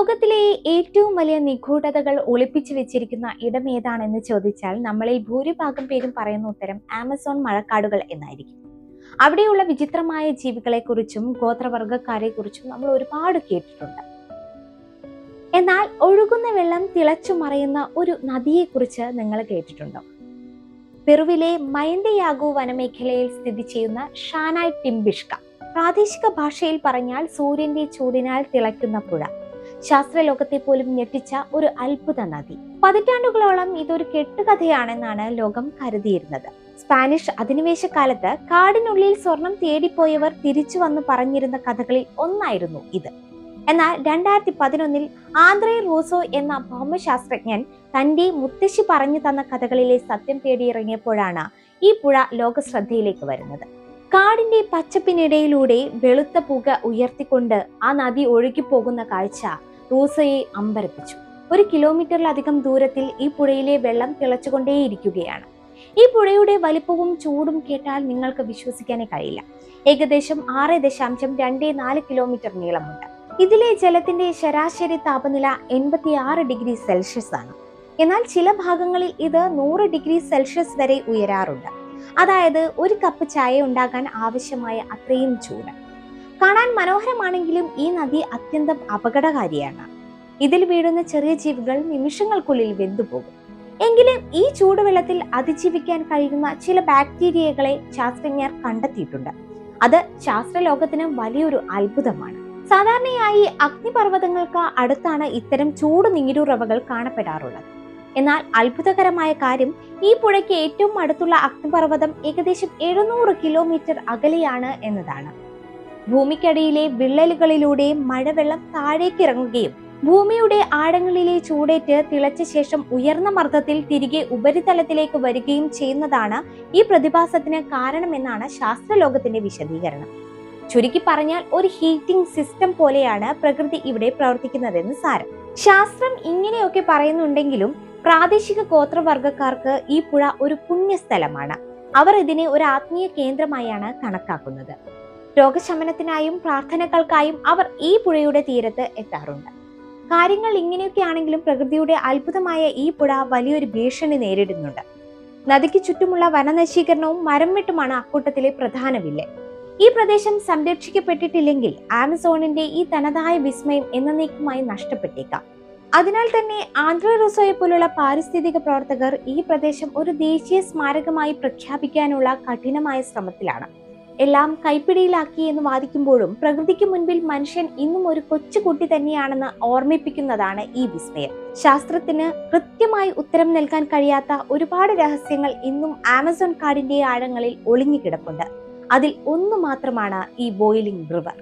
ലോകത്തിലെ ഏറ്റവും വലിയ നിഗൂഢതകൾ ഒളിപ്പിച്ചു വെച്ചിരിക്കുന്ന ഇടം ഏതാണെന്ന് ചോദിച്ചാൽ നമ്മളിൽ ഭൂരിഭാഗം പേരും പറയുന്ന ഉത്തരം ആമസോൺ മഴക്കാടുകൾ എന്നായിരിക്കും. അവിടെയുള്ള വിചിത്രമായ ജീവികളെക്കുറിച്ചും ഗോത്രവർഗക്കാരെക്കുറിച്ചും നമ്മൾ ഒരുപാട് കേട്ടിട്ടുണ്ട്. എന്നാൽ ഒഴുകുന്ന വെള്ളം തിളച്ചു മറയുന്ന ഒരു നദിയെക്കുറിച്ച് നിങ്ങൾ കേട്ടിട്ടുണ്ടോ? പെറുവിലെ മൈന്ദയാഗു വനമേഖലയിൽ സ്ഥിതി ചെയ്യുന്ന ഷാനായ് ടിംബിഷ്ക പ്രാദേശിക ഭാഷയിൽ പറഞ്ഞാൽ സൂര്യന്റെ ചൂടിനാൽ തിളയ്ക്കുന്ന പുഴ. ശാസ്ത്രലോകത്തെ പോലും ഞെട്ടിച്ച ഒരു അത്ഭുത നദി. പതിറ്റാണ്ടുകളോളം ഇതൊരു കെട്ടുകഥയാണെന്നാണ് ലോകം കരുതിയിരുന്നത്. സ്പാനിഷ് അധിനിവേശ കാലത്ത് കാടിനുള്ളിൽ സ്വർണം തേടിപ്പോയവർ തിരിച്ചു വന്ന് പറഞ്ഞിരുന്ന കഥകളിൽ ഒന്നായിരുന്നു ഇത്. എന്നാൽ രണ്ടായിരത്തി പതിനൊന്നിൽ ആന്ത്രേ റൂസോ എന്ന ഭൗമശാസ്ത്രജ്ഞൻ തന്റെ മുത്തശ്ശി പറഞ്ഞു തന്ന കഥകളിലെ സത്യം തേടിയിറങ്ങിയപ്പോഴാണ് ഈ പുഴ ലോക ശ്രദ്ധയിലേക്ക് വരുന്നത്. കാടിന്റെ പച്ചപ്പിനിടയിലൂടെ വെളുത്ത പുക ഉയർത്തിക്കൊണ്ട് ആ നദി ഒഴുകിപ്പോകുന്ന കാഴ്ച റൂസയെ അമ്പരപ്പിച്ചു. ഒരു കിലോമീറ്ററിലധികം ദൂരത്തിൽ ഈ പുഴയിലെ വെള്ളം തിളച്ചുകൊണ്ടേയിരിക്കുകയാണ്. ഈ പുഴയുടെ വലിപ്പവും ചൂടും കേട്ടാൽ നിങ്ങൾക്ക് വിശ്വസിക്കാനേ കഴിയില്ല. ഏകദേശം ആറ് ദശാംശം രണ്ട് നാല് കിലോമീറ്റർ നീളമുണ്ട്. ഇതിലെ ജലത്തിന്റെ ശരാശരി താപനില എൺപത്തി ആറ് ഡിഗ്രി സെൽഷ്യസ് ആണ്. എന്നാൽ ചില ഭാഗങ്ങളിൽ ഇത് നൂറ് ഡിഗ്രി സെൽഷ്യസ് വരെ ഉയരാറുണ്ട്. അതായത് ഒരു കപ്പ് ചായ ഉണ്ടാകാൻ ആവശ്യമായ അത്രയും ചൂട്. കാണാൻ മനോഹരമാണെങ്കിലും ഈ നദി അത്യന്തം അപകടകാരിയാണ്. ഇതിൽ വീഴുന്ന ചെറിയ ജീവികൾ നിമിഷങ്ങൾക്കുള്ളിൽ വെന്തുപോകും എങ്കിലും ഈ ചൂടുവെള്ളത്തിൽ അതിജീവിക്കാൻ കഴിയുന്ന ചില ബാക്ടീരിയകളെ ശാസ്ത്രജ്ഞർ കണ്ടെത്തിയിട്ടുണ്ട്. അത് ശാസ്ത്രലോകത്തിന് വലിയൊരു അത്ഭുതമാണ്. സാധാരണയായി അഗ്നിപർവതങ്ങൾക്ക് അടുത്താണ് ഇത്തരം ചൂട് നീരുറവകൾ കാണപ്പെടാറുള്ളത്. എന്നാൽ അത്ഭുതകരമായ കാര്യം ഈ പുഴയ്ക്ക് ഏറ്റവും അടുത്തുള്ള അഗ്നിപർവതം ഏകദേശം എഴുന്നൂറ് കിലോമീറ്റർ അകലെയാണ് എന്നതാണ്. ഭൂമിക്കടിയിലെ വിള്ളലുകളിലൂടെ മഴവെള്ളം താഴേക്ക് ഇറങ്ങുകയും ഭൂമിയുടെ ആഴങ്ങളിലെ ചൂടേറ്റ് തിളച്ച ശേഷം ഉയർന്ന മർദ്ദത്തിൽ തിരികെ ഉപരിതലത്തിലേക്ക് വരികയും ചെയ്യുന്നതാണ് ഈ പ്രതിഭാസത്തിന് കാരണമെന്നാണ് ശാസ്ത്രലോകത്തിന്റെ വിശദീകരണം. ചുരുക്കി പറഞ്ഞാൽ ഒരു ഹീറ്റിംഗ് സിസ്റ്റം പോലെയാണ് പ്രകൃതി ഇവിടെ പ്രവർത്തിക്കുന്നതെന്ന് സാരം. ശാസ്ത്രം ഇങ്ങനെയൊക്കെ പറയുന്നുണ്ടെങ്കിലും പ്രാദേശിക ഗോത്രവർഗക്കാർക്ക് ഈ പുഴ ഒരു പുണ്യസ്ഥലമാണ്. അവർ ഇതിനെ ഒരു ആത്മീയ കേന്ദ്രമായാണ് കണക്കാക്കുന്നത്. രോഗശമനത്തിനായും പ്രാർത്ഥനകൾക്കായും അവർ ഈ പുഴയുടെ തീരത്ത് എത്താറുണ്ട്. കാര്യങ്ങൾ ഇങ്ങനെയൊക്കെയാണെങ്കിലും പ്രകൃതിയുടെ അത്ഭുതമായ ഈ പുഴ വലിയൊരു ഭീഷണി നേരിടുന്നുണ്ട്. നദിക്ക് ചുറ്റുമുള്ള വനനശീകരണവും മരം വെട്ടുമാണ് അക്കൂട്ടത്തിലെ പ്രധാന വില്ല ഈ പ്രദേശം സംരക്ഷിക്കപ്പെട്ടിട്ടില്ലെങ്കിൽ ആമസോണിന്റെ ഈ തനതായ വിസ്മയം എന്നേക്കുമായി നഷ്ടപ്പെട്ടേക്കാം. അതിനാൽ തന്നെ ആന്ധ്ര റോസോയെ പോലുള്ള പാരിസ്ഥിതിക പ്രവർത്തകർ ഈ പ്രദേശം ഒരു ദേശീയ സ്മാരകമായി പ്രഖ്യാപിക്കാനുള്ള കഠിനമായ ശ്രമത്തിലാണ്. എല്ലാം കൈപ്പിടിയിലാക്കി എന്ന് വാദിക്കുമ്പോഴും പ്രകൃതിക്ക് മുൻപിൽ മനുഷ്യൻ ഇന്നും ഒരു കൊച്ചുകുട്ടി തന്നെയാണെന്ന് ഓർമ്മിപ്പിക്കുന്നതാണ് ഈ വിസ്മയം. ശാസ്ത്രത്തിന് കൃത്യമായി ഉത്തരം നൽകാൻ കഴിയാത്ത ഒരുപാട് രഹസ്യങ്ങൾ ഇന്നും ആമസോൺ കാടിന്റെ ആഴങ്ങളിൽ ഒളിഞ്ഞുകിടപ്പുണ്ട്. അതിൽ ഒന്ന് മാത്രമാണ് ഈ ബോയിലിംഗ് റിവർ.